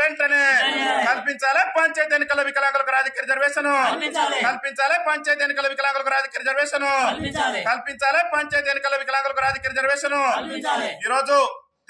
వెంటనే కల్పించాలి పంచాయతీ ఎన్నికల వికలాంగులకు రాజకీయ రిజర్వేషన్ కల్పించాలి. పంచాయతీ ఎన్నికల వికలాంగులకు రాజకీయ రిజర్వేషన్ కల్పించాలి. పంచాయతీ ఎన్నికల వికలాంగులకు రాజకీయ రిజర్వేషన్ కల్పించాలి. ఈ రోజు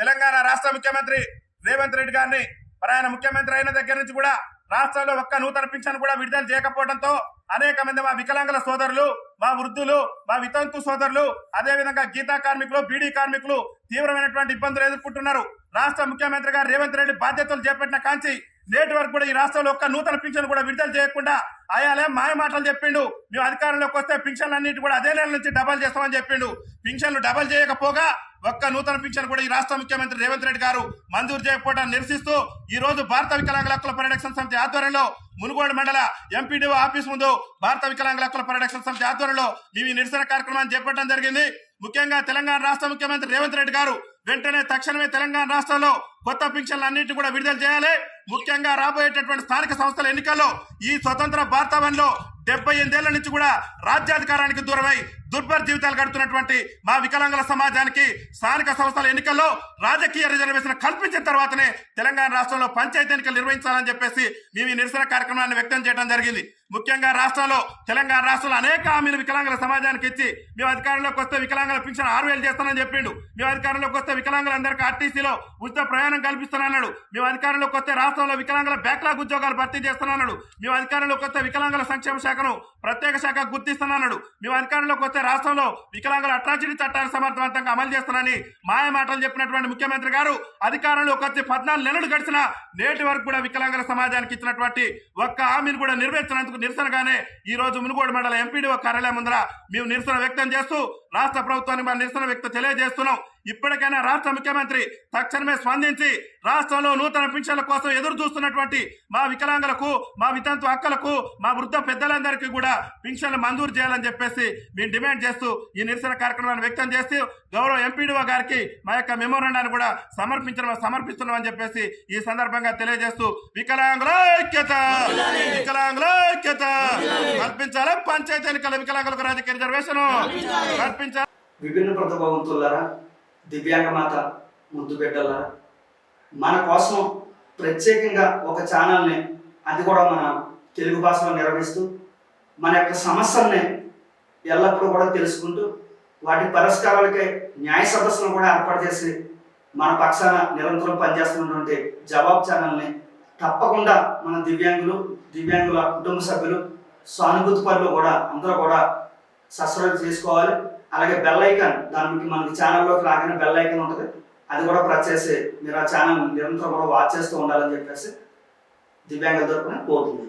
తెలంగాణ రాష్ట్ర ముఖ్యమంత్రి రేవంత్ రెడ్డి గారిని మరి ఆయన ముఖ్యమంత్రి అయిన దగ్గర నుంచి కూడా రాష్ట్రంలో ఒక్క నూతన పింఛన్ కూడా విడుదల చేయకపోవడంతో అనేక మంది మా వికలాంగుల సోదరులు మా వృద్ధులు మా వితంతు సోదరులు అదే విధంగా గీతా కార్మికులు బీడీ కార్మికులు తీవ్రమైనటువంటి ఇబ్బందులు ఎదుర్కొంటున్నారు రాష్ట్ర ముఖ్యమంత్రి గారు రేవంత్ రెడ్డి బాధ్యతలు చేపట్టిన కాంచి నేటి వరకు కూడా ఈ రాష్ట్రంలో ఒక్క నూతన పింఛన్ కూడా విడుదల చేయకుండా ఆయాలే మాయ మాటలు చెప్పిండు. మేము అధికారంలోకి వస్తే పింఛన్లు అన్నిటి కూడా అదే నెల నుంచి డబల్ చేస్తామని చెప్పిండు. పింఛన్లు డబల్ చేయకపోగా ఒక్క నూతన పింఛన్ కూడా ఈ రాష్ట్ర ముఖ్యమంత్రి రేవంత్ రెడ్డి గారు మంజూరు చేయకపోవడం నిరసిస్తూ ఈ రోజు భారత వికలాంగుల హక్కుల పరిరక్షణ సమితి ఆధ్వర్యంలో మునుగోడు మండల ఎంపీడీఓ ఆఫీస్ ముందు భారత వికలాంగుల హక్కుల పరిరక్షణ సమితి ఆధ్వర్యంలో మేము ఈ నిరసన కార్యక్రమాన్ని చేపట్టడం జరిగింది. ముఖ్యంగా తెలంగాణ రాష్ట్ర ముఖ్యమంత్రి రేవంత్ రెడ్డి గారు వెంటనే తక్షణమే తెలంగాణ రాష్ట్రంలో కొత్త పింఛన్లు అన్నింటినీ కూడా విడుదల చేయాలి. ముఖ్యంగా రాబోయేటటువంటి స్థానిక సంస్థల ఎన్నికల్లో ఈ స్వతంత్ర భారతావనిలో డెబ్బై ఎనిమిదేళ్ళ నుంచి కూడా రాజ్యాధికారానికి దూరమై దుర్భర జీవితాలు గడుపుతున్నటువంటి మా వికలాంగుల సమాజానికి స్థానిక సంస్థల ఎన్నికల్లో రాజకీయ రిజర్వేషన్ కల్పించిన తర్వాతనే తెలంగాణ రాష్ట్రంలో పంచాయతీ ఎన్నికలు నిర్వహించాలని చెప్పేసి మేము ఈ నిరసన కార్యక్రమాన్ని వ్యక్తం చేయడం జరిగింది. ముఖ్యంగా రాష్ట్రంలో తెలంగాణ రాష్ట్రంలో అనేక హామీలు వికలాంగుల సమాజానికి ఇచ్చి మేము అధికారంలోకి వస్తే వికలాంగుల పింఛన్ ఆరు వేలు చేస్తానని చెప్పిండు. మేము అధికారంలోకి వస్తే వికలాంగులందరికీ ఆర్టీసీలో ఉచిత ప్రయాణం కల్పిస్తానన్నాడు మేము అధికారంలోకి వస్తే రాష్ట్రంలో వికలాంగుల బ్యాక్లాగ్ ఉద్యోగాలు భర్తీ చేస్తానన్నాడు మేము అధికారంలోకి వస్తే వికలాంగుల సంక్షేమ శాఖను ప్రత్యేక శాఖ గుర్తిస్తానన్నాడు మేము అధికారంలోకి వస్తే రాష్ట్రంలో వికలాంగుల అట్రాసిటీ చట్టాన్ని సమర్థవంతంగా అమలు చేస్తానని మాయ మాటలు చెప్పినటువంటి ముఖ్యమంత్రి గారు అధికారంలోకి వచ్చి పద్నాలుగు నెలలు గడిచిన నేటి వరకు కూడా వికలాంగుల సమాజానికి ఇచ్చినటువంటి ఒక్క హామీని కూడా నెరవేర్చినందుకు నిరసనగానే ఈ రోజు మునుగోడు మండల ఎంపీడీఓ కార్యాలయం ముందర మేము నిరసన వ్యక్తం చేస్తూ రాష్ట్ర ప్రభుత్వానికి మా నిరసన వ్యక్తం తెలియజేస్తున్నాం. ఇప్పటికైనా రాష్ట్ర ముఖ్యమంత్రి తక్షణమే స్పందించి రాష్ట్రంలో నూతన పింఛన్ల కోసం ఎదురు చూస్తున్నటువంటి మా వికలాంగులకు మా వితంతు అక్కలకు మా వృద్ధ పెద్దలందరికీ కూడా పింఛన్లు మంజూరు చేయాలని చెప్పేసి మేము డిమాండ్ చేస్తూ ఈ నిరసన కార్యక్రమాన్ని వ్యక్తం చేస్తూ గౌరవ ఎంపీడీఓ గారికి మా యొక్క మెమోరాండాన్ని కూడా సమర్పించడం సమర్పిస్తున్నామని చెప్పేసి ఈ సందర్భంగా తెలియజేస్తూ వికలాంగుల ఐక్యత వికలాంగుల ఐక్యత కల్పించాలి పంచాయతీ ఎన్నికల వికలాంగులకు రాజకీయ రిజర్వేషన్. విభిన్న ప్రతిభావంతులారా దివ్యాంగ మాత ముద్దు బిడ్డలారా మన కోసం ప్రత్యేకంగా ఒక ఛానల్ని అది కూడా మన తెలుగు భాషలో నిర్వహిస్తూ మన యొక్క సమస్యల్ని ఎల్లప్పుడూ కూడా తెలుసుకుంటూ వాటి పరిష్కారాలకై న్యాయ సదస్సును కూడా ఏర్పాటు చేసి మన పక్షాన నిరంతరం పనిచేస్తున్నటువంటి జవాబ్ ఛానల్ని తప్పకుండా మన దివ్యాంగులు దివ్యాంగుల కుటుంబ సభ్యులు సానుభూతి పనులు కూడా అందరూ కూడా సబ్స్క్రైబ్ చేసుకోవాలి. అలాగే బెల్ ఐకాన్ దానికి మనకి ఛానల్లోకి రాగానే బెల్ ఐకాన్ ఉంటుంది. అది కూడా ప్రెస్ చేసి మీరు ఆ ఛానల్ నిరంతరం కూడా వాచ్ చేస్తూ ఉండాలని చెప్పేసి దివ్యాంగుల తరపున కోరుతుంది